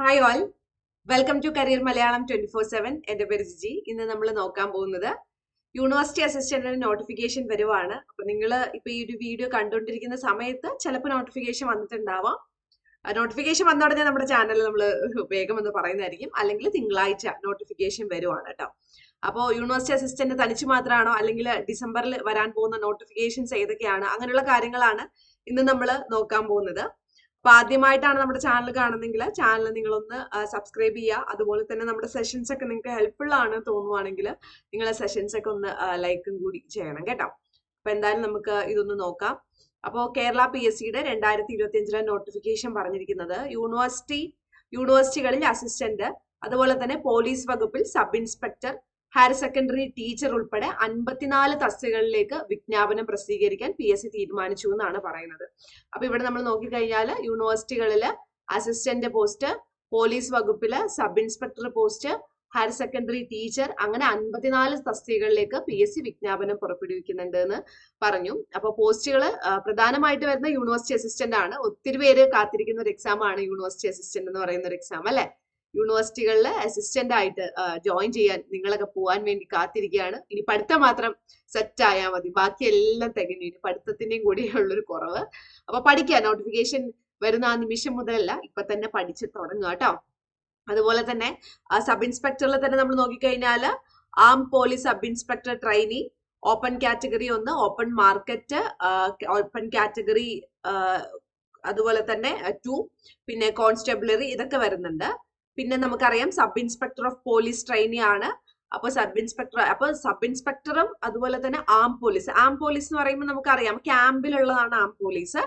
Hi all welcome to career Malayalam twenty four seven എന്റെ പേര് ജിജി. ഇന്ന് നമ്മൾ നോക്കാൻ പോകുന്നത് യൂണിവേഴ്സിറ്റി അസിസ്റ്റന്റിന് നോട്ടിഫിക്കേഷൻ വരുവാണ്. അപ്പൊ നിങ്ങൾ ഇപ്പൊ ഈ ഒരു വീഡിയോ കണ്ടുകൊണ്ടിരിക്കുന്ന സമയത്ത് ചിലപ്പോൾ നോട്ടിഫിക്കേഷൻ വന്നിട്ടുണ്ടാവാം. നോട്ടിഫിക്കേഷൻ വന്ന ഉടനെ നമ്മുടെ ചാനൽ നമ്മൾ വേഗം എന്ന് പറയുന്നതായിരിക്കും. അല്ലെങ്കിൽ തിങ്കളാഴ്ച നോട്ടിഫിക്കേഷൻ വരുവാണ് കേട്ടോ. അപ്പോൾ യൂണിവേഴ്സിറ്റി അസിസ്റ്റന്റ് തനിച്ച് മാത്രമാണോ അല്ലെങ്കിൽ ഡിസംബറിൽ വരാൻ പോകുന്ന നോട്ടിഫിക്കേഷൻസ് ഏതൊക്കെയാണ്? അങ്ങനെയുള്ള കാര്യങ്ങളാണ് ഇന്ന് നമ്മൾ നോക്കാൻ പോകുന്നത്. അപ്പൊ ആദ്യമായിട്ടാണ് നമ്മുടെ ചാനൽ കാണുന്നെങ്കിൽ ചാനൽ നിങ്ങളൊന്ന് സബ്സ്ക്രൈബ് ചെയ്യുക അതുപോലെ തന്നെ നമ്മുടെ സെഷൻസ് ഒക്കെ നിങ്ങൾക്ക് ഹെൽപ്ഫുൾ ആണ് തോന്നുവാണെങ്കിൽ നിങ്ങൾ സെഷൻസ് ഒക്കെ ഒന്ന് ലൈക്കും കൂടി ചെയ്യണം കേട്ടോ. അപ്പൊ എന്തായാലും നമുക്ക് ഇതൊന്ന് നോക്കാം. അപ്പോൾ കേരള പി എസ് സിയുടെ രണ്ടായിരത്തി ഇരുപത്തി അഞ്ചിലെ നോട്ടിഫിക്കേഷൻ പറഞ്ഞിരിക്കുന്നത് യൂണിവേഴ്സിറ്റി യൂണിവേഴ്സിറ്റികളിൽ അസിസ്റ്റന്റ് അതുപോലെ തന്നെ പോലീസ് വകുപ്പിൽ sub inspector higher secondary teacher ഉൾപ്പെടെ അൻപത്തിനാല് തസ്തികകളിലേക്ക് വിജ്ഞാപനം പ്രസിദ്ധീകരിക്കാൻ പി എസ് സി തീരുമാനിച്ചു എന്നാണ് പറയുന്നത്. അപ്പൊ ഇവിടെ നമ്മൾ നോക്കിക്കഴിഞ്ഞാൽ യൂണിവേഴ്സിറ്റികളിൽ അസിസ്റ്റന്റ് പോസ്റ്റ് പോലീസ് വകുപ്പിൽ sub inspector post higher secondary teacher അങ്ങനെ അൻപത്തിനാല് തസ്തികകളിലേക്ക് പി എസ് സി വിജ്ഞാപനം പുറപ്പെടുവിക്കുന്നുണ്ട് എന്ന് പറഞ്ഞു. അപ്പൊ പോസ്റ്റുകൾ പ്രധാനമായിട്ട് വരുന്ന യൂണിവേഴ്സിറ്റി അസിസ്റ്റന്റ് ആണ്. ഒത്തിരി പേര് കാത്തിരിക്കുന്ന ഒരു എക്സാം ആണ് യൂണിവേഴ്സിറ്റി അസിസ്റ്റന്റ് എന്ന് പറയുന്ന ഒരു എക്സാം അല്ലെ? യൂണിവേഴ്സിറ്റികളിൽ അസിസ്റ്റന്റ് ആയിട്ട് ജോയിൻ ചെയ്യാൻ നിങ്ങളൊക്കെ പോകാൻ വേണ്ടി കാത്തിരിക്കുകയാണ്. ഇനി പഠിത്തം മാത്രം സെറ്റ് ആയാൽ മതി. ബാക്കി എല്ലാം തികഞ്ഞു. ഇനി പഠിത്തത്തിന്റെയും കൂടിയുള്ളൊരു കുറവ്. അപ്പൊ പഠിക്കുക. നോട്ടിഫിക്കേഷൻ വരുന്ന ആ നിമിഷം മുതലല്ല ഇപ്പൊ തന്നെ പഠിച്ച് തുടങ്ങുക കേട്ടോ. അതുപോലെ തന്നെ ആ സബ് ഇൻസ്പെക്ടറിൽ തന്നെ നമ്മൾ നോക്കിക്കഴിഞ്ഞാൽ arm police sub inspector trainee open category ഒന്ന് ഓപ്പൺ മാർക്കറ്റ് ഓപ്പൺ കാറ്റഗറി അതുപോലെ തന്നെ ടു പിന്നെ കോൺസ്റ്റബിളറി ഇതൊക്കെ വരുന്നുണ്ട്. പിന്നെ നമുക്കറിയാം sub inspector of police trainee ആണ്. അപ്പൊ സബ് ഇൻസ്പെക്ടർ അപ്പൊ സബ് ഇൻസ്പെക്ടറും അതുപോലെ തന്നെ ആം പോലീസ്. ആം പോലീസ് എന്ന് പറയുമ്പോൾ നമുക്കറിയാം ക്യാമ്പിലുള്ളതാണ് ആം പോലീസ്.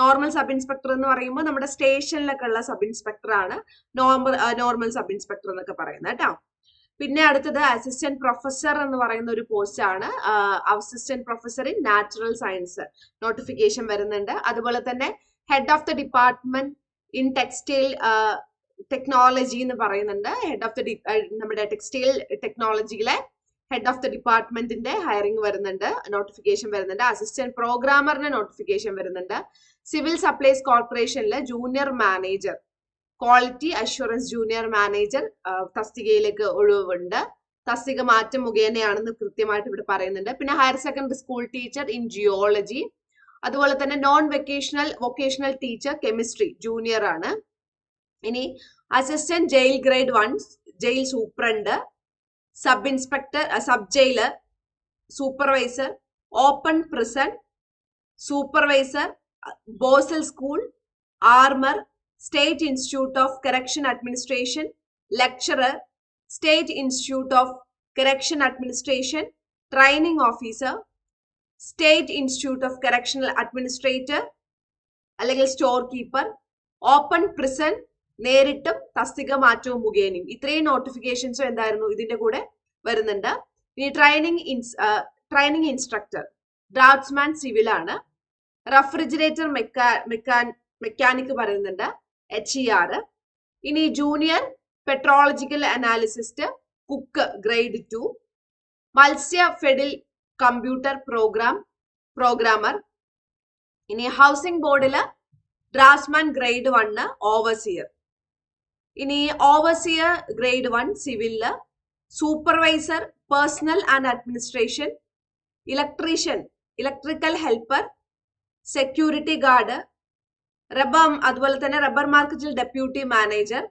നോർമൽ സബ് ഇൻസ്പെക്ടർ എന്ന് പറയുമ്പോൾ നമ്മുടെ സ്റ്റേഷനിലൊക്കെ ഉള്ള സബ് ഇൻസ്പെക്ടർ ആണ്. നോർമൽ നോർമൽ സബ് ഇൻസ്പെക്ടർ എന്നൊക്കെ പറയുന്നത് കേട്ടോ. പിന്നെ അടുത്തത് അസിസ്റ്റന്റ് പ്രൊഫസർ എന്ന് പറയുന്ന ഒരു പോസ്റ്റ് ആണ്. Assistant professor in natural science notification വരുന്നുണ്ട്. അതുപോലെ തന്നെ head of the department in textile technology എന്ന് പറയുന്നുണ്ട്. ഹെഡ് ഓഫ് ദി നമ്മുടെ ടെക്സ്റ്റൈൽ ടെക്നോളജിയിലെ ഹെഡ് ഓഫ് ദി ഡിപ്പാർട്ട്മെന്റിന്റെ ഹയറിംഗ് വരുന്നുണ്ട്. നോട്ടിഫിക്കേഷൻ വരുന്നുണ്ട്. അസിസ്റ്റന്റ് പ്രോഗ്രാമറിന്റെ നോട്ടിഫിക്കേഷൻ വരുന്നുണ്ട്. സിവിൽ സപ്ലൈസ് കോർപ്പറേഷനിലെ junior manager quality assurance junior manager തസ്തികയിലേക്ക് ഒഴിവുണ്ട്. തസ്തിക മാറ്റം മുഖേനയാണെന്ന് കൃത്യമായിട്ട് ഇവിടെ പറയുന്നുണ്ട്. പിന്നെ higher secondary school teacher in geology അതുപോലെ തന്നെ non vocational vocational teacher chemistry junior ആണ്. ഇനി assistant jail grade one jail superintendent sub inspector sub jailer supervisor open prison supervisor borstal school armour state institute of correction administration lecturer state institute of correction administration training officer state institute of correctional administrator അല്ലെങ്കിൽ store keeper open prison നേരിട്ടും തസ്തിക മാറ്റവും മുഖേനയും. ഇത്രയും നോട്ടിഫിക്കേഷൻസും എന്തായിരുന്നു? ഇതിന്റെ കൂടെ വരുന്നുണ്ട്. ഇനി training training instructor draftsman civil ആണ്. റെഫ്രിജറേറ്റർ മെക്കാനിക് പറയുന്നുണ്ട് എച്ച് ഇ ആർ ഇനി junior petrological analyst cook grade two മത്സ്യ ഫെഡിൽ കമ്പ്യൂട്ടർ പ്രോഗ്രാം പ്രോഗ്രാമർ ഇനി ഹൗസിംഗ് ബോർഡിൽ ഡ്രാഫ്റ്റ്സ്മാൻ ഗ്രേഡ് വണ്ണ് ഓവർസിയർ ഇനി overseer grade one സിവിലിൽ supervisor personnel and administration electrician electrical helper security guard rubber അതുപോലെ തന്നെ rubber മാർക്കറ്റിൽ deputy manager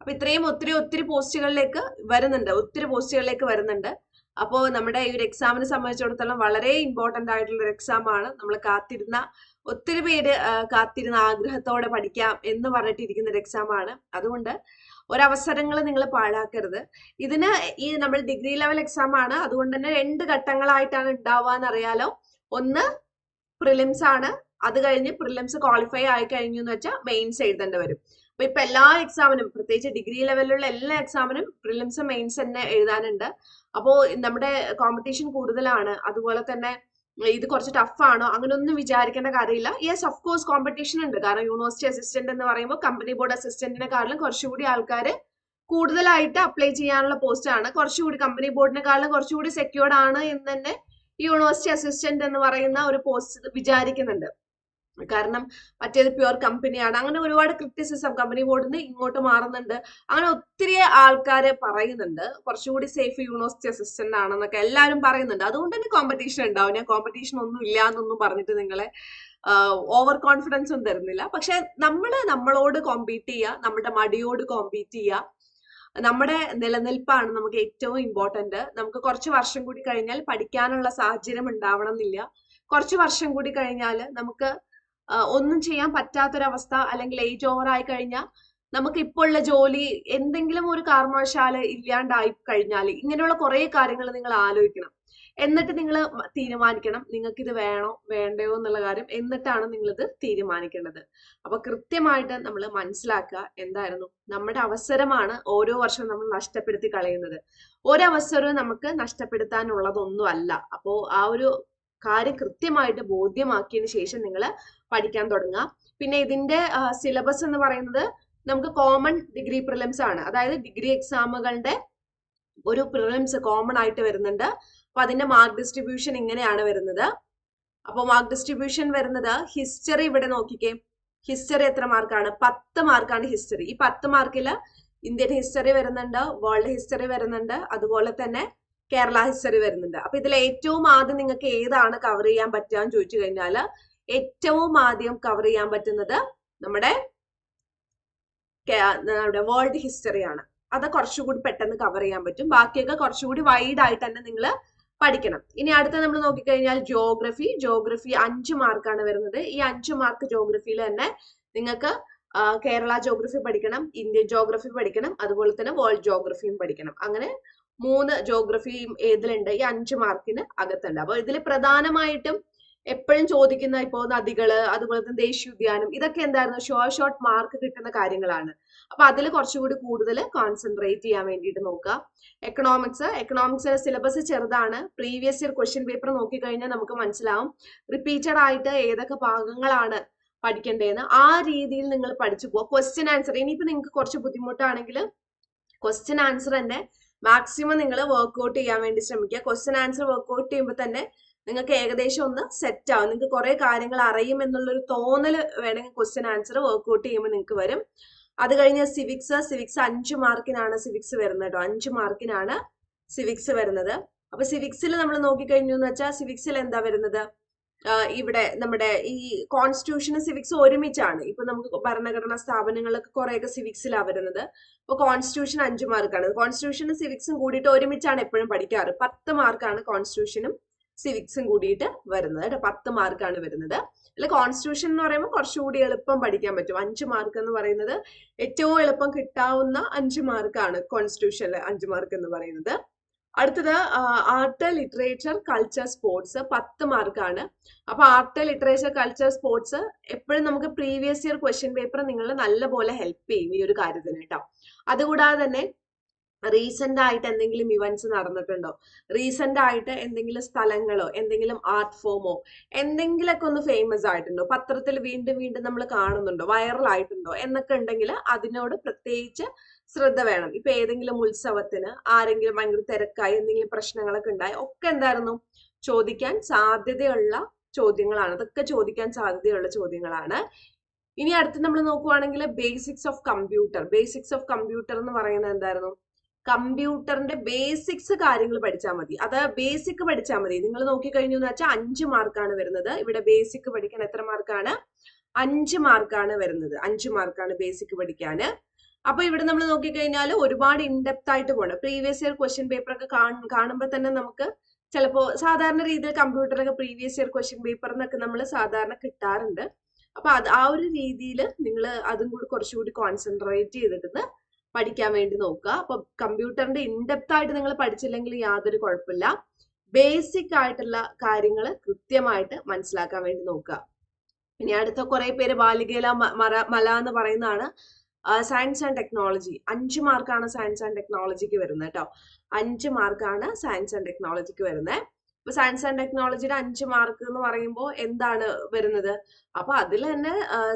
അപ്പൊ ഇത്രയും ഒത്തിരി ഒത്തിരി പോസ്റ്റുകളിലേക്ക് വരുന്നുണ്ട്. ഒത്തിരി പോസ്റ്റുകളിലേക്ക് വരുന്നുണ്ട്. അപ്പോൾ നമ്മുടെ ഈ ഒരു എക്സാമിനെ സംബന്ധിച്ചിടത്തോളം വളരെ ഇമ്പോർട്ടന്റ് ആയിട്ടുള്ള ഒരു എക്സാം ആണ്. നമ്മൾ കാത്തിരുന്ന ഒത്തിരി പേര് കാത്തിരുന്ന ആഗ്രഹത്തോടെ പഠിക്കാം എന്ന് പറഞ്ഞിട്ടിരിക്കുന്ന ഒരു എക്സാം ആണ്. അതുകൊണ്ട് ഒരവസരങ്ങൾ നിങ്ങൾ പാഴാക്കരുത്. ഇതിന് ഈ നമ്മൾ ഡിഗ്രി ലെവൽ എക്സാം ആണ്. അതുകൊണ്ട് തന്നെ രണ്ട് ഘട്ടങ്ങളായിട്ടാണ് ഉണ്ടാവുക എന്നറിയാലോ. ഒന്ന് പ്രിലിംസ് ആണ്. അത് കഴിഞ്ഞ് പ്രിലിംസ് ക്വാളിഫൈ ആയി കഴിഞ്ഞു എന്ന് വെച്ചാൽ മെയിൻസ് എഴുതേണ്ടി വരും. അപ്പൊ ഇപ്പൊ എല്ലാ എക്സാമിനും പ്രത്യേകിച്ച് ഡിഗ്രി ലെവലിലുള്ള എല്ലാ എക്സാമിനും പ്രിലിംസ് മെയിൻസ് തന്നെ എഴുതാനുണ്ട്. അപ്പോൾ നമ്മുടെ കോമ്പറ്റീഷൻ കൂടുതലാണ്. അതുപോലെ തന്നെ ഇത് കുറച്ച് ടഫ് ആണോ? അങ്ങനെ ഒന്നും വിചാരിക്കേണ്ട കാര്യമില്ല. യെസ് ഓഫ് കോഴ്സ് കോമ്പറ്റീഷൻ ഉണ്ട്. കാരണം യൂണിവേഴ്സിറ്റി അസിസ്റ്റന്റ് എന്ന് പറയുമ്പോൾ കമ്പനി ബോർഡ് അസിസ്റ്റന്റിനെക്കാളും കുറച്ചുകൂടി ആൾക്കാർ കൂടുതലായിട്ട് അപ്ലൈ ചെയ്യാനുള്ള പോസ്റ്റ് ആണ്. കുറച്ചുകൂടി കമ്പനി ബോർഡിനെക്കാളും കുറച്ചുകൂടി സെക്യൂർഡ് ആണ് എന്ന് തന്നെ യൂണിവേഴ്സിറ്റി അസിസ്റ്റന്റ് എന്ന് പറയുന്ന ഒരു പോസ്റ്റ് വിചാരിക്കുന്നുണ്ട്. കാരണം മറ്റേത് പ്യുവർ കമ്പനിയാണ് അങ്ങനെ ഒരുപാട് ക്രിറ്റിസിസം കമ്പനി ബോർഡിൽ നിന്ന് ഇങ്ങോട്ട് മാറുന്നുണ്ട്. അങ്ങനെ ഒത്തിരി ആൾക്കാരെ പറയുന്നുണ്ട്. കുറച്ചുകൂടി സേഫ് യൂണിവേഴ്സിറ്റി അസിസ്റ്റന്റ് ആണെന്നൊക്കെ എല്ലാവരും പറയുന്നുണ്ട്. അതുകൊണ്ട് തന്നെ കോമ്പറ്റീഷൻ ഉണ്ടാവും. ഞാൻ കോമ്പറ്റീഷൻ ഒന്നും ഇല്ല എന്നൊന്നും പറഞ്ഞിട്ട് നിങ്ങളെ ഓവർ കോൺഫിഡൻസ് ഒന്നും തരുന്നില്ല. പക്ഷെ നമ്മൾ നമ്മളോട് കോമ്പീറ്റ് ചെയ്യുക നമ്മുടെ മടിയോട് കോമ്പീറ്റ് ചെയ്യുക. നമ്മുടെ നിലനിൽപ്പാണ് നമുക്ക് ഏറ്റവും ഇമ്പോർട്ടന്റ് നമുക്ക് കുറച്ച് വർഷം കൂടി കഴിഞ്ഞാൽ പഠിക്കാനുള്ള സാഹചര്യം ഉണ്ടാവണം എന്നില്ല കുറച്ച് വർഷം കൂടി കഴിഞ്ഞാൽ നമുക്ക് ഒന്നും ചെയ്യാൻ പറ്റാത്തൊരവസ്ഥ അല്ലെങ്കിൽ ഏജ് ഓവർ ആയി കഴിഞ്ഞാൽ നമുക്ക് ഇപ്പോൾ ഉള്ള ജോലി എന്തെങ്കിലും ഒരു കാരണവശാൽ ഇല്ലാണ്ടായി കഴിഞ്ഞാൽ ഇങ്ങനെയുള്ള കുറെ കാര്യങ്ങൾ നിങ്ങൾ ആലോചിക്കണം. എന്നിട്ട് നിങ്ങൾ തീരുമാനിക്കണം നിങ്ങൾക്ക് ഇത് വേണോ വേണ്ടയോ എന്നുള്ള കാര്യം എന്നിട്ടാണ് നിങ്ങൾ ഇത് തീരുമാനിക്കേണ്ടത്. അപ്പൊ കൃത്യമായിട്ട് നമ്മൾ മനസ്സിലാക്കുക എന്തായിരുന്നു? നമ്മുടെ അവസരമാണ് ഓരോ വർഷവും നമ്മൾ നഷ്ടപ്പെടുത്തി കളയുന്നത്. ഒരവസരവും നമുക്ക് നഷ്ടപ്പെടുത്താനുള്ളതൊന്നും അല്ല അപ്പോ ആ ഒരു കാര്യം കൃത്യമായിട്ട് ബോധ്യമാക്കിയതിന് ശേഷം നിങ്ങൾ പഠിക്കാൻ തുടങ്ങുക. പിന്നെ ഇതിന്റെ സിലബസ് എന്ന് പറയുന്നത് നമുക്ക് കോമൺ ഡിഗ്രി പ്രിലിംസ് ആണ്. അതായത് ഡിഗ്രി എക്സാമുകളുടെ ഒരു പ്രിലിംസ് കോമൺ ആയിട്ട് വരുന്നുണ്ട്. അപ്പൊ അതിന്റെ മാർക്ക് ഡിസ്ട്രിബ്യൂഷൻ ഇങ്ങനെയാണ് വരുന്നത്. അപ്പൊ മാർക്ക് ഡിസ്ട്രിബ്യൂഷൻ വരുന്നത് ഹിസ്റ്ററി ഇവിടെ നോക്കിക്കേ. ഹിസ്റ്ററി എത്ര മാർക്കാണ് പത്ത് മാർക്കാണ് ഹിസ്റ്ററി ഈ പത്ത് മാർക്കിൽ ഇന്ത്യൻ ഹിസ്റ്ററി വരുന്നുണ്ട് വേൾഡ് ഹിസ്റ്ററി വരുന്നുണ്ട്. അതുപോലെ തന്നെ കേരള ഹിസ്റ്ററി വരുന്നുണ്ട്. അപ്പൊ ഇതിൽ ഏറ്റവും ആദ്യം നിങ്ങൾക്ക് ഏതാണ് കവർ ചെയ്യാൻ പറ്റുക എന്ന് ചോദിച്ചു കഴിഞ്ഞാൽ ഏറ്റവും ആദ്യം കവർ ചെയ്യാൻ പറ്റുന്നത് നമ്മുടെ നമ്മുടെ വേൾഡ് ഹിസ്റ്ററിയാണ് അത് കുറച്ചുകൂടി പെട്ടെന്ന് കവർ ചെയ്യാൻ പറ്റും. ബാക്കിയൊക്കെ കുറച്ചുകൂടി വൈഡ് ആയിട്ട് തന്നെ നിങ്ങൾ പഠിക്കണം. ഇനി അടുത്ത നമ്മൾ നോക്കിക്കഴിഞ്ഞാൽ ജോഗ്രഫി ജോഗ്രഫി അഞ്ച് മാർക്കാണ് വരുന്നത്. ഈ അഞ്ച് മാർക്ക് ജോഗ്രഫിയിൽ തന്നെ നിങ്ങൾക്ക് കേരള ജോഗ്രഫി പഠിക്കണം ഇന്ത്യൻ ജോഗ്രഫി പഠിക്കണം അതുപോലെ തന്നെ വേൾഡ് ജോഗ്രഫിയും പഠിക്കണം. അങ്ങനെ മൂന്ന് ജോഗ്രഫിയും ഏതിലുണ്ട്? ഈ അഞ്ച് മാർക്കിന് അകത്തുണ്ട്. അപ്പൊ ഇതിൽ പ്രധാനമായിട്ടും എപ്പോഴും ചോദിക്കുന്ന ഇപ്പോ നദികൾ അതുപോലെ തന്നെ ദേശീയോദ്യാനം ഇതൊക്കെ എന്തായിരുന്നു? ഷോർട്ട് ഷോർട്ട് മാർക്ക് കിട്ടുന്ന കാര്യങ്ങളാണ്. അപ്പൊ അതിൽ കുറച്ചുകൂടി കൂടുതൽ കോൺസെൻട്രേറ്റ് ചെയ്യാൻ വേണ്ടിയിട്ട് നോക്കുക. എക്കണോമിക്സ് എക്കണോമിക്സിന്റെ സിലബസ് ചെറുതാണ്. പ്രീവിയസ് ഇയർ ക്വസ്റ്റ്യൻ പേപ്പർ നോക്കിക്കഴിഞ്ഞാൽ നമുക്ക് മനസ്സിലാവും. റിപ്പീറ്റഡ് ആയിട്ട് ഏതൊക്കെ ഭാഗങ്ങളാണ് പഠിക്കേണ്ടതെന്ന്. ആ രീതിയിൽ നിങ്ങൾ പഠിച്ചു പോവുക. ക്വസ്റ്റ്യൻ ആൻസർ ഇനിയിപ്പോ നിങ്ങൾക്ക് കുറച്ച് ബുദ്ധിമുട്ടാണെങ്കിൽ ക്വസ്റ്റ്യൻ ആൻസർ തന്നെ മാക്സിമം നിങ്ങൾ വർക്ക്ഔട്ട് ചെയ്യാൻ വേണ്ടി ശ്രമിക്കുക. ക്വസ്റ്റ്യൻ ആൻസർ വർക്ക്ഔട്ട് ചെയ്യുമ്പോൾ തന്നെ നിങ്ങൾക്ക് ഏകദേശം ഒന്ന് സെറ്റ് ആവും. നിങ്ങൾക്ക് കുറെ കാര്യങ്ങൾ അറിയും എന്നുള്ളൊരു തോന്നൽ വേണമെങ്കിൽ ക്വസ്റ്റ്യൻ ആൻസർ വർക്ക്ഔട്ട് ചെയ്യുമ്പോൾ നിങ്ങൾക്ക് വരും. അത് കഴിഞ്ഞ് സിവിക്സ് സിവിക്സ് അഞ്ച് മാർക്കിനാണ് സിവിക്സ് വരുന്നത് കേട്ടോ അഞ്ച് മാർക്കിനാണ് സിവിക്സ് വരുന്നത്. അപ്പൊ സിവിക്സിൽ നമ്മൾ നോക്കിക്കഴിഞ്ഞു എന്ന് വെച്ചാൽ സിവിക്സിൽ എന്താ വരുന്നത്? ഇവിടെ നമ്മുടെ ഈ കോൺസ്റ്റിറ്റ്യൂഷനും സിവിക്സ് ഒരുമിച്ചാണ്. ഇപ്പൊ നമുക്ക് ഭരണഘടനാ സ്ഥാപനങ്ങളൊക്കെ കുറെയൊക്കെ സിവിക്സിലാണ് വരുന്നത്. ഇപ്പൊ കോൺസ്റ്റിറ്റ്യൂഷൻ അഞ്ച് മാർക്കാണ്. കോൺസ്റ്റിറ്റ്യൂഷനും സിവിക്സും കൂടിയിട്ട് ഒരുമിച്ചാണ് എപ്പോഴും പഠിക്കാറ്. പത്ത് മാർക്കാണ് കോൺസ്റ്റിറ്റ്യൂഷനും സിവിക്സും കൂടിയിട്ട് വരുന്നത് കേട്ടോ. പത്ത് മാർക്കാണ് വരുന്നത്. അല്ല കോൺസ്റ്റിറ്റ്യൂഷൻ എന്ന് പറയുമ്പോൾ കുറച്ചുകൂടി എളുപ്പം പഠിക്കാൻ പറ്റും. അഞ്ച് മാർക്ക് എന്ന് പറയുന്നത് ഏറ്റവും എളുപ്പം കിട്ടാവുന്ന അഞ്ച് മാർക്കാണ് കോൺസ്റ്റിറ്റ്യൂഷനിലെ അഞ്ച് മാർക്ക് എന്ന് പറയുന്നത്. അടുത്തത് ആർട്ട് ലിറ്ററേച്ചർ കൾച്ചർ സ്പോർട്സ് പത്ത് മാർക്കാണ്. അപ്പൊ ആർട്ട് ലിറ്ററേച്ചർ കൾച്ചർ സ്പോർട്സ് എപ്പോഴും നമുക്ക് പ്രീവിയസ് ഇയർ ക്വസ്റ്റ്യൻ പേപ്പർ നിങ്ങൾ നല്ലപോലെ ഹെൽപ്പ് ചെയ്യും ഈ ഒരു കാര്യത്തിന് കേട്ടോ. അതുകൂടാതെ തന്നെ റീസെന്റ് ആയിട്ട് എന്തെങ്കിലും ഇവന്റ്സ് നടന്നിട്ടുണ്ടോ? റീസെന്റ് ആയിട്ട് എന്തെങ്കിലും സ്ഥലങ്ങളോ എന്തെങ്കിലും ആർട്ട് ഫോമോ എന്തെങ്കിലുമൊക്കെ ഒന്ന് ഫേമസ് ആയിട്ടുണ്ടോ? പത്രത്തിൽ വീണ്ടും വീണ്ടും നമ്മൾ കാണുന്നുണ്ടോ? വൈറൽ ആയിട്ടുണ്ടോ? എന്നൊക്കെ ഉണ്ടെങ്കിൽ അതിനോട് പ്രത്യേകിച്ച് ശ്രദ്ധ വേണം. ഇപ്പൊ ഏതെങ്കിലും ഉത്സവത്തിന് ആരെങ്കിലും ഭയങ്കര തിരക്കായി എന്തെങ്കിലും പ്രശ്നങ്ങളൊക്കെ ഉണ്ടായി ഒക്കെ എന്തായിരുന്നു? ചോദിക്കാൻ സാധ്യതയുള്ള ചോദ്യങ്ങളാണ്. അതൊക്കെ ചോദിക്കാൻ സാധ്യതയുള്ള ചോദ്യങ്ങളാണ്. ഇനി അടുത്ത് നമ്മൾ നോക്കുവാണെങ്കിൽ basics of computer basics of computer എന്ന് പറയുന്നത് എന്തായിരുന്നു? കമ്പ്യൂട്ടറിന്റെ ബേസിക്സ് കാര്യങ്ങൾ പഠിച്ചാൽ മതി. അത് ബേസിക് പഠിച്ചാൽ മതി. നിങ്ങൾ നോക്കിക്കഴിഞ്ഞു എന്ന് വെച്ചാൽ അഞ്ച് മാർക്കാണ് വരുന്നത്. ഇവിടെ ബേസിക് പഠിക്കാൻ എത്ര മാർക്കാണ്? അഞ്ച് മാർക്കാണ് വരുന്നത്. അഞ്ച് മാർക്കാണ് ബേസിക് പഠിക്കാന് അപ്പൊ ഇവിടെ നമ്മൾ നോക്കിക്കഴിഞ്ഞാൽ ഒരുപാട് ഇൻഡെപ്ത് ആയിട്ട് പോകണം പ്രീവിയസ് ഇയർ ക്വസ്റ്റ്യൻ പേപ്പർ ഒക്കെ കാണുമ്പോൾ തന്നെ നമുക്ക് ചിലപ്പോ സാധാരണ രീതിയിൽ കമ്പ്യൂട്ടറൊക്കെ പ്രീവിയസ് ഇയർ ക്വസ്റ്റ്യൻ പേപ്പർ എന്നൊക്കെ നമ്മൾ സാധാരണ കിട്ടാറുണ്ട്. അപ്പൊ അത് ആ ഒരു രീതിയിൽ നിങ്ങൾ അതും കൂടി കുറച്ചുകൂടി കോൺസെൻട്രേറ്റ് ചെയ്തിട്ട് പഠിക്കാൻ വേണ്ടി നോക്കുക. അപ്പൊ കമ്പ്യൂട്ടറിന്റെ ഇൻഡെപ്ത് ആയിട്ട് നിങ്ങൾ പഠിച്ചില്ലെങ്കിൽ യാതൊരു കുഴപ്പമില്ല. ബേസിക് ആയിട്ടുള്ള കാര്യങ്ങൾ കൃത്യമായിട്ട് മനസ്സിലാക്കാൻ വേണ്ടി നോക്കുക. ഇനി അടുത്ത കുറെ പേര് ബാലികേല മല എന്ന് പറയുന്നതാണ്. സയൻസ് ആൻഡ് ടെക്നോളജി അഞ്ച് മാർക്കാണ് സയൻസ് ആൻഡ് ടെക്നോളജിക്ക് വരുന്നത് കേട്ടോ. അഞ്ച് മാർക്കാണ് സയൻസ് ആൻഡ് ടെക്നോളജിക്ക് വരുന്നത്. ഇപ്പൊ സയൻസ് ആൻഡ് ടെക്നോളജിയുടെ അഞ്ച് മാർക്ക് എന്ന് പറയുമ്പോൾ എന്താണ് വരുന്നത്? അപ്പൊ അതിൽ തന്നെ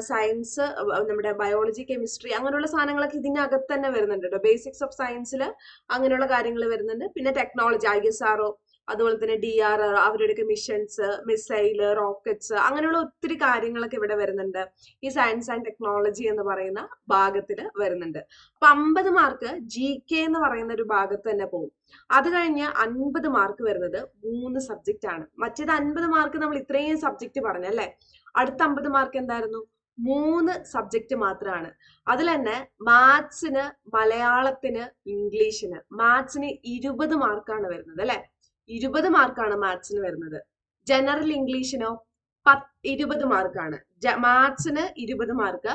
സയൻസ് നമ്മുടെ ബയോളജി കെമിസ്ട്രി അങ്ങനെയുള്ള സാധനങ്ങളൊക്കെ ഇതിനകത്ത് തന്നെ വരുന്നുണ്ട് കേട്ടോ. ബേസിക്സ് ഓഫ് സയൻസിൽ അങ്ങനെയുള്ള കാര്യങ്ങൾ വരുന്നുണ്ട്. പിന്നെ ടെക്നോളജി ഐ എസ് ആർഒ അതുപോലെ തന്നെ ഡി ആർ ആർ അവരുടെയൊക്കെ മിഷൻസ് മിസൈൽ റോക്കറ്റ്സ് അങ്ങനെയുള്ള ഒത്തിരി കാര്യങ്ങളൊക്കെ ഇവിടെ വരുന്നുണ്ട്. ഈ സയൻസ് ആൻഡ് ടെക്നോളജി എന്ന് പറയുന്ന ഭാഗത്തിൽ വരുന്നുണ്ട്. അപ്പൊ അമ്പത് മാർക്ക് ജി കെ എന്ന് പറയുന്ന ഒരു ഭാഗത്ത് തന്നെ പോകും. അത് കഴിഞ്ഞ് അൻപത് മാർക്ക് വരുന്നത് മൂന്ന് സബ്ജക്റ്റ് ആണ്. മറ്റേത് അൻപത് മാർക്ക് നമ്മൾ ഇത്രയും സബ്ജക്റ്റ് പറഞ്ഞല്ലേ അടുത്ത അമ്പത് മാർക്ക് എന്തായിരുന്നു? മൂന്ന് സബ്ജക്റ്റ് മാത്രമാണ് അതിൽ തന്നെ മാത്സിന് മലയാളത്തിന് ഇംഗ്ലീഷിന് മാത്സിന് ഇരുപത് മാർക്കാണ് വരുന്നത് അല്ലെ? ഇരുപത് മാർക്കാണ് മാത്സിന് വരുന്നത്. ജനറൽ ഇംഗ്ലീഷിനോ പത്ത് ഇരുപത് മാർക്കാണ്. മാത്സിന് ഇരുപത് മാർക്ക്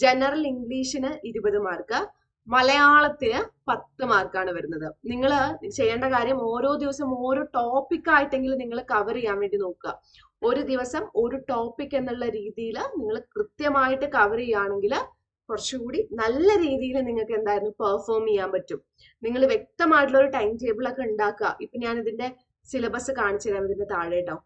ജനറൽ ഇംഗ്ലീഷിന് ഇരുപത് മാർക്ക് മലയാളത്തിന് പത്ത് മാർക്കാണ് വരുന്നത്. നിങ്ങൾ ചെയ്യേണ്ട കാര്യം ഓരോ ദിവസം ഓരോ ടോപ്പിക് ആയിട്ടെങ്കിലും നിങ്ങൾ കവർ ചെയ്യാൻ വേണ്ടി നോക്കുക. ഒരു ദിവസം ഒരു ടോപ്പിക് എന്നുള്ള രീതിയിൽ നിങ്ങൾ കൃത്യമായിട്ട് കവർ ചെയ്യുകയാണെങ്കിൽ കുറച്ചുകൂടി നല്ല രീതിയിൽ നിങ്ങൾക്ക് എന്തായിരുന്നു പെർഫോം ചെയ്യാൻ പറ്റും. നിങ്ങൾ വ്യക്തമായിട്ടുള്ള ഒരു ടൈം ടേബിൾ ഒക്കെ ഉണ്ടാക്കുക. ഇപ്പൊ ഞാൻ ഇതിന്റെ സിലബസ് കാണിച്ചു തരാം ഇതിന്റെ താഴെ കേട്ടോ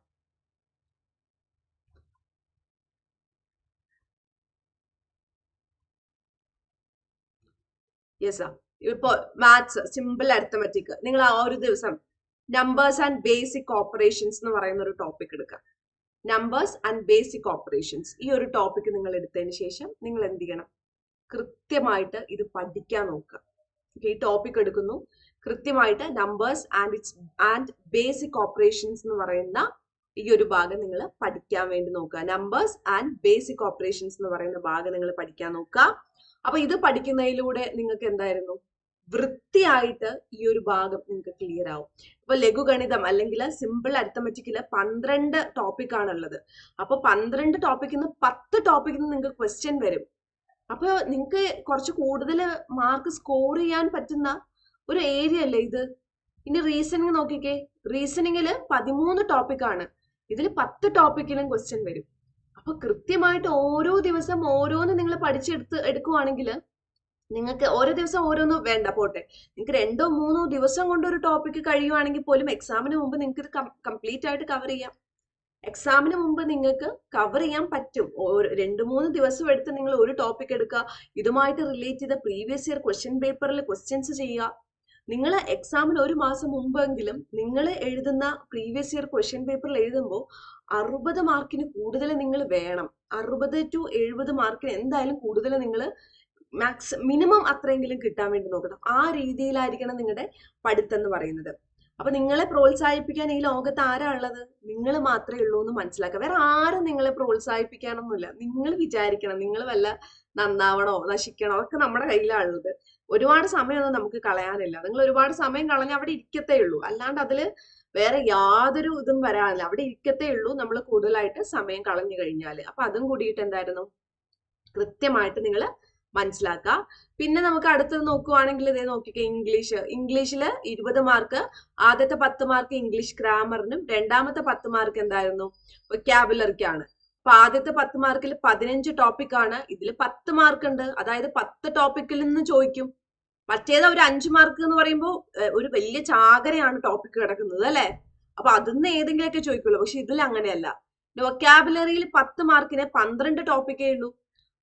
യെസ് ഇപ്പോ മാത്സ് സിമ്പിൾ അരിത്തമെറ്റിക് നിങ്ങൾ ആ ഒരു ദിവസം നമ്പേഴ്സ് ആൻഡ് ബേസിക് ഓപ്പറേഷൻസ് എന്ന് പറയുന്ന ഒരു ടോപ്പിക് എടുക്കുക. നമ്പേഴ്സ് ആൻഡ് ബേസിക് ഓപ്പറേഷൻസ് ഈ ഒരു ടോപ്പിക് നിങ്ങൾ എടുത്തതിന് ശേഷം നിങ്ങൾ എന്ത് ചെയ്യണം? കൃത്യമായിട്ട് ഇത് പഠിക്കാൻ നോക്കുക. ഈ ടോപ്പിക് എടുക്കുന്നു. കൃത്യമായിട്ട് numbers and its and basic operations എന്ന് പറയുന്ന ഈ ഒരു ഭാഗം നിങ്ങൾ പഠിക്കാൻ വേണ്ടി നോക്കുക. നമ്പേഴ്സ് ആൻഡ് ബേസിക് ഓപ്പറേഷൻസ് എന്ന് പറയുന്ന ഭാഗം നിങ്ങൾ പഠിക്കാൻ നോക്കുക. അപ്പൊ ഇത് പഠിക്കുന്നതിലൂടെ നിങ്ങൾക്ക് എന്തായിരുന്നു? വൃത്തിയായിട്ട് ഈ ഒരു ഭാഗം നിങ്ങൾക്ക് ക്ലിയർ ആവും. ഇപ്പൊ ലഘുഗണിതം അല്ലെങ്കിൽ സിമ്പിൾ അരിത്തമെറ്റിക്കിൽ പന്ത്രണ്ട് ടോപ്പിക് ആണുള്ളത്. അപ്പൊ പന്ത്രണ്ട് ടോപ്പിക്കിൽ നിന്ന് പത്ത് ടോപ്പിക്കിൽ നിന്ന് നിങ്ങൾക്ക് ക്വസ്റ്റ്യൻ വരും. അപ്പൊ നിങ്ങൾക്ക് കുറച്ച് കൂടുതൽ മാർക്ക് സ്കോർ ചെയ്യാൻ പറ്റുന്ന ഒരു ഏരിയ അല്ലേ ഇത്? ഇനി റീസണിങ് നോക്കിക്കേ. റീസണിങ്ങിൽ പതിമൂന്ന് ടോപ്പിക് ആണ്. ഇതിൽ പത്ത് ടോപ്പിക്കിലും ക്വസ്റ്റ്യൻ വരും. അപ്പൊ കൃത്യമായിട്ട് ഓരോ ദിവസം ഓരോന്ന് നിങ്ങൾ പഠിച്ചെടുത്ത് എടുക്കുവാണെങ്കിൽ നിങ്ങൾക്ക് ഓരോ ദിവസം ഓരോന്നും വേണ്ട പോട്ടെ. നിങ്ങൾക്ക് രണ്ടോ മൂന്നോ ദിവസം കൊണ്ട് ഒരു ടോപ്പിക്ക് കഴിയുവാണെങ്കിൽ പോലും എക്സാമിന് മുമ്പ് നിങ്ങൾക്ക് ഇത് കംപ്ലീറ്റ് ആയിട്ട് കവർ ചെയ്യാം. എക്സാമിന് മുമ്പ് നിങ്ങൾക്ക് കവർ ചെയ്യാൻ പറ്റും. രണ്ട് മൂന്ന് ദിവസം എടുത്ത് നിങ്ങൾ ഒരു ടോപ്പിക് എടുക്കുക. ഇതുമായിട്ട് റിലേറ്റ് ചെയ്ത പ്രീവിയസ് ഇയർ ക്വസ്റ്റ്യൻ പേപ്പറിൽ ക്വസ്റ്റ്യൻസ് ചെയ്യുക. നിങ്ങൾ എക്സാമിന് ഒരു മാസം മുമ്പെങ്കിലും നിങ്ങൾ എഴുതുന്ന പ്രീവിയസ് ഇയർ ക്വസ്റ്റ്യൻ പേപ്പറിൽ എഴുതുമ്പോൾ അറുപത് മാർക്കിന് കൂടുതൽ നിങ്ങൾ വേണം. അറുപത് ടു എഴുപത് മാർക്കിന് എന്തായാലും കൂടുതൽ നിങ്ങൾ മാക്സ് മിനിമം അത്രയെങ്കിലും കിട്ടാൻ വേണ്ടി നോക്കണം. ആ രീതിയിലായിരിക്കണം നിങ്ങളുടെ പഠിത്തം എന്ന് പറയുന്നത്. അപ്പൊ നിങ്ങളെ പ്രോത്സാഹിപ്പിക്കാൻ ഈ ലോകത്ത് ആരാ ഉള്ളത് നിങ്ങൾ മാത്രമേ ഉള്ളൂ എന്ന് മനസ്സിലാക്കുക. വേറെ ആരും നിങ്ങളെ പ്രോത്സാഹിപ്പിക്കാനൊന്നുമില്ല. നിങ്ങൾ വിചാരിക്കണം നിങ്ങൾ വല്ല നന്നാവണോ നശിക്കണോ ഒക്കെ നമ്മുടെ കയ്യിലാണുള്ളത്. ഒരുപാട് സമയമൊന്നും നമുക്ക് കളയാനില്ല. നിങ്ങൾ ഒരുപാട് സമയം കളഞ്ഞ് അവിടെ ഇരിക്കത്തേ ഉള്ളൂ. അല്ലാണ്ട് അതിൽ വേറെ യാതൊരു ഇതും വരാനില്ല. അവിടെ ഇരിക്കത്തേ ഉള്ളൂ നമ്മൾ കൂടുതലായിട്ട് സമയം കളഞ്ഞു കഴിഞ്ഞാൽ അപ്പൊ അതും കൂടിയിട്ട് എന്തായിരുന്നു? കൃത്യമായിട്ട് നിങ്ങൾ മനസ്സിലാക്കുക പിന്നെ നമുക്ക് അടുത്തത് നോക്കുവാണെങ്കിൽ ഇതേ നോക്കിക്കേ ഇംഗ്ലീഷ്. ഇംഗ്ലീഷിൽ ഇരുപത് മാർക്ക് ആദ്യത്തെ പത്ത് മാർക്ക് ഇംഗ്ലീഷ് ഗ്രാമറിനും രണ്ടാമത്തെ പത്ത് മാർക്ക് എന്തായിരുന്നു? വൊക്കാബുലറിക്കാണ് അപ്പൊ ആദ്യത്തെ പത്ത് മാർക്കിൽ പതിനഞ്ച് ടോപ്പിക് ആണ്. ഇതിൽ പത്ത് മാർക്ക് ഉണ്ട്. അതായത് പത്ത് ടോപ്പിക്കിൽ നിന്ന് ചോദിക്കും. മറ്റേത് ഒരു അഞ്ച് മാർക്ക് എന്ന് പറയുമ്പോൾ ഒരു വലിയ ചാകരയാണ് ടോപ്പിക് കിടക്കുന്നത് അല്ലെ? അപ്പൊ അതിന്ന് ഏതെങ്കിലുമൊക്കെ ചോദിക്കുള്ളൂ. പക്ഷെ ഇതിൽ അങ്ങനെയല്ല. വൊക്കാബുലറിയിൽ പത്ത് മാർക്കിന് പന്ത്രണ്ട് ടോപ്പിക്കേ ഉള്ളൂ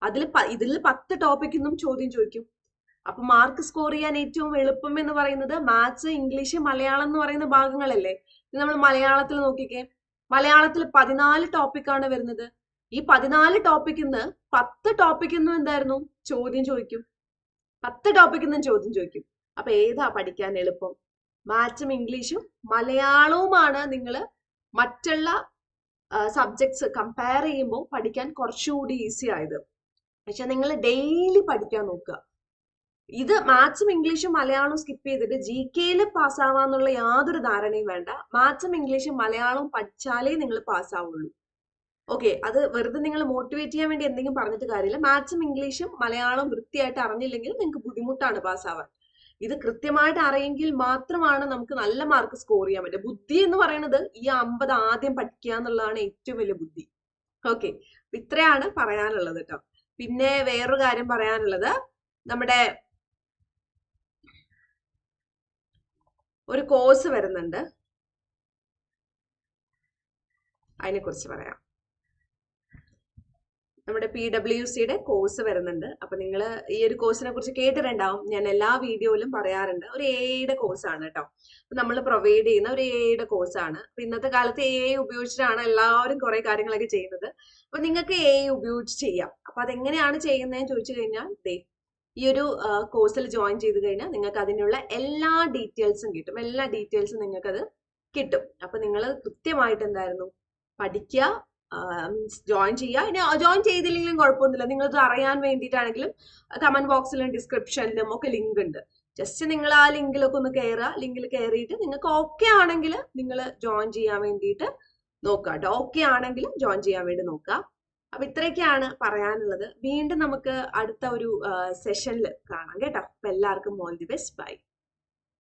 അതിൽ ഇതിൽ പത്ത് ടോപ്പിക്കിൽ നിന്നും ചോദ്യം ചോദിക്കും. അപ്പൊ മാർക്ക് സ്കോർ ചെയ്യാൻ ഏറ്റവും എളുപ്പം എന്ന് പറയുന്നത് മാത്സ് ഇംഗ്ലീഷ് മലയാളം എന്ന് പറയുന്ന ഭാഗങ്ങളല്ലേ? നമ്മൾ മലയാളത്തിൽ നോക്കിക്കേ. മലയാളത്തിൽ പതിനാല് ടോപ്പിക്കാണ് വരുന്നത്. ഈ പതിനാല് ടോപ്പിക്കിൽ നിന്ന് പത്ത് ടോപ്പിക്കിൽ എന്തായിരുന്നു? ചോദ്യം ചോദിക്കും. പത്ത് ടോപ്പിക്കിൽ ചോദ്യം ചോദിക്കും. അപ്പൊ ഏതാ പഠിക്കാൻ എളുപ്പം? മാത്സും ഇംഗ്ലീഷും മലയാളവുമാണ് നിങ്ങൾ മറ്റുള്ള സബ്ജക്ട്സ് കമ്പയർ ചെയ്യുമ്പോൾ പഠിക്കാൻ കുറച്ചുകൂടി ഈസി ആയത്. പക്ഷെ നിങ്ങൾ ഡെയിലി പഠിക്കാൻ നോക്കുക. ഇത് മാത്സും ഇംഗ്ലീഷും മലയാളവും സ്കിപ്പ് ചെയ്തിട്ട് ജി കെയിൽ പാസ്സാവാന്നുള്ള യാതൊരു ധാരണയും വേണ്ട. മാത്സും ഇംഗ്ലീഷും മലയാളവും പഠിച്ചാലേ നിങ്ങൾ പാസ്സാവുള്ളൂ ഓക്കെ അത് വെറുതെ നിങ്ങൾ മോട്ടിവേറ്റ് ചെയ്യാൻ വേണ്ടി എന്തെങ്കിലും പറഞ്ഞിട്ട് കാര്യമില്ല. മാത്സും ഇംഗ്ലീഷും മലയാളവും വൃത്തിയായിട്ട് അറിഞ്ഞില്ലെങ്കിൽ നിങ്ങൾക്ക് ബുദ്ധിമുട്ടാണ് പാസ്സാവാൻ ഇത് കൃത്യമായിട്ട് അറിയെങ്കിൽ മാത്രമാണ് നമുക്ക് നല്ല മാർക്ക് സ്കോർ ചെയ്യാൻ പറ്റുക. ബുദ്ധി എന്ന് പറയുന്നത് ഈ അമ്പത് ആദ്യം പഠിക്കുക എന്നുള്ളതാണ് ഏറ്റവും വലിയ ബുദ്ധി. ഓക്കെ ഇത്രയാണ് പറയാനുള്ളത് കേട്ടോ. പിന്നെ വേറൊരു കാര്യം പറയാനുള്ളത്. നമ്മുടെ ഒരു കോഴ്സ് വരുന്നുണ്ട്. അതിനെ കുറിച്ച് പറയാം. നമ്മുടെ പി ഡബ്ല്യു സിയുടെ കോഴ്സ് വരുന്നുണ്ട്. അപ്പൊ നിങ്ങൾ ഈ ഒരു കോഴ്സിനെ കുറിച്ച് കേട്ടിട്ടുണ്ടാവും. ഞാൻ എല്ലാ വീഡിയോയിലും പറയാറുണ്ട്. ഒരു എയുടെ കോഴ്സാണ് കേട്ടോ നമ്മൾ പ്രൊവൈഡ് ചെയ്യുന്ന ഒരു എയുടെ കോഴ്സാണ് അപ്പൊ ഇന്നത്തെ കാലത്ത് എ ഉപയോഗിച്ചിട്ടാണ് എല്ലാവരും കുറെ കാര്യങ്ങളൊക്കെ ചെയ്യുന്നത്. അപ്പൊ നിങ്ങൾക്ക് എ ഉപയോഗിച്ച് ചെയ്യാം. അപ്പൊ അതെങ്ങനെയാണ് ചെയ്യുന്നതെന്ന് ചോദിച്ചു കഴിഞ്ഞാൽ ദേ ഈ ഒരു കോഴ്സിൽ ജോയിൻ ചെയ്ത് കഴിഞ്ഞാൽ നിങ്ങൾക്ക് അതിനുള്ള എല്ലാ ഡീറ്റെയിൽസും കിട്ടും. എല്ലാ ഡീറ്റെയിൽസും നിങ്ങൾക്കത് കിട്ടും. അപ്പൊ നിങ്ങൾ കൃത്യമായിട്ട് എന്തായിരുന്നു? പഠിക്കുക ജോയിൻ ചെയ്യുക. ഇനി ജോയിൻ ചെയ്തില്ലെങ്കിലും കുഴപ്പമൊന്നുമില്ല. നിങ്ങൾക്ക് അറിയാൻ വേണ്ടിയിട്ടാണെങ്കിലും കമന്റ് ബോക്സിലും ഡിസ്ക്രിപ്ഷനിലും ഒക്കെ ലിങ്ക് ഉണ്ട്. ജസ്റ്റ് നിങ്ങൾ ആ ലിങ്കിലൊക്കെ ഒന്ന് കയറുക. ലിങ്കിൽ കയറിയിട്ട് നിങ്ങൾക്ക് ഓക്കെ ആണെങ്കിൽ നിങ്ങൾ ജോയിൻ ചെയ്യാൻ വേണ്ടിയിട്ട് നോക്കുക കേട്ടോ. ഓക്കെ ആണെങ്കിലും ജോയിൻ ചെയ്യാൻ വേണ്ടി നോക്കുക. അപ്പൊ ഇത്രയൊക്കെയാണ് പറയാനുള്ളത്. വീണ്ടും നമുക്ക് അടുത്ത ഒരു സെഷനിൽ കാണാം കേട്ടോ. അപ്പൊ എല്ലാവർക്കും ഓൾ ദി ബെസ്റ്റ് ബൈ